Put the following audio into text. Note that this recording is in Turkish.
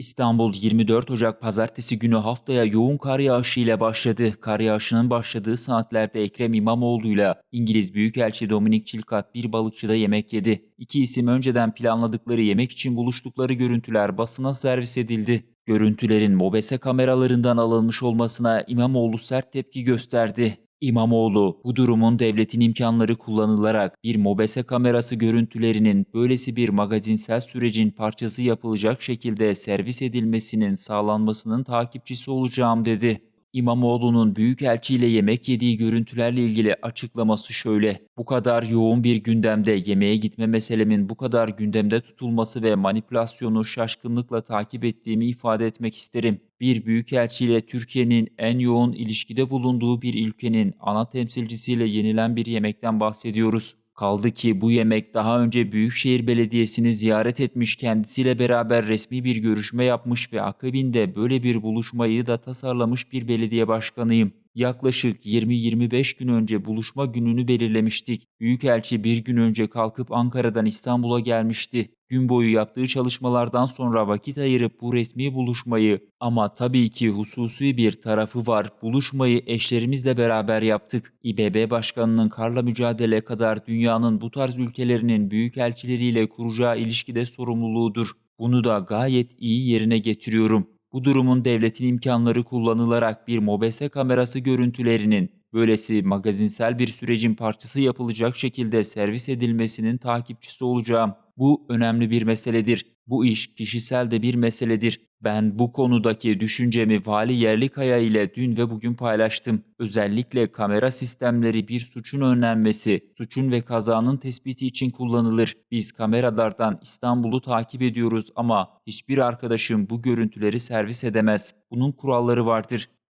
İstanbul 24 Ocak pazartesi günü haftaya yoğun kar yağışı ile başladı. Kar yağışının başladığı saatlerde Ekrem İmamoğlu'yla İngiliz Büyükelçi Dominik Çilkat bir balıkçıda yemek yedi. İki isim önceden planladıkları yemek için buluştukları görüntüler basına servis edildi. Görüntülerin mobese kameralarından alınmış olmasına İmamoğlu sert tepki gösterdi. İmamoğlu, bu durumun devletin imkanları kullanılarak bir mobese kamerası görüntülerinin böylesi bir magazinsel sürecin parçası yapılacak şekilde servis edilmesinin sağlanmasının takipçisi olacağım dedi. İmamoğlu'nun Büyükelçi ile yemek yediği görüntülerle ilgili açıklaması şöyle. Bu kadar yoğun bir gündemde yemeğe gitme meselemin bu kadar gündemde tutulması ve manipülasyonu şaşkınlıkla takip ettiğimi ifade etmek isterim. Bir büyükelçi ile Türkiye'nin en yoğun ilişkide bulunduğu bir ülkenin ana temsilcisiyle yenilen bir yemekten bahsediyoruz. Kaldı ki bu yemek daha önce Büyükşehir Belediyesi'ni ziyaret etmiş kendisiyle beraber resmi bir görüşme yapmış ve akabinde böyle bir buluşmayı da tasarlamış bir belediye başkanıyım. Yaklaşık 20-25 gün önce buluşma gününü belirlemiştik. Büyükelçi bir gün önce kalkıp Ankara'dan İstanbul'a gelmişti. Gün boyu yaptığı çalışmalardan sonra vakit ayırıp bu resmi buluşmayı ama tabii ki hususi bir tarafı var. Buluşmayı eşlerimizle beraber yaptık. İBB Başkanı'nın karla mücadele kadar dünyanın bu tarz ülkelerinin büyükelçileriyle kuracağı ilişkide sorumluluğudur. Bunu da gayet iyi yerine getiriyorum. Bu durumun devletin imkanları kullanılarak bir mobese kamerası görüntülerinin böylesi magazinsel bir sürecin parçası yapılacak şekilde servis edilmesinin takipçisi olacağım. Bu önemli bir meseledir. Bu iş kişisel de bir meseledir. Ben bu konudaki düşüncemi Vali Yerlikaya ile dün ve bugün paylaştım. Özellikle kamera sistemleri bir suçun önlenmesi, suçun ve kazanın tespiti için kullanılır. Biz kameralardan İstanbul'u takip ediyoruz ama hiçbir arkadaşım bu görüntüleri servis edemez. Bunun kuralları vardır.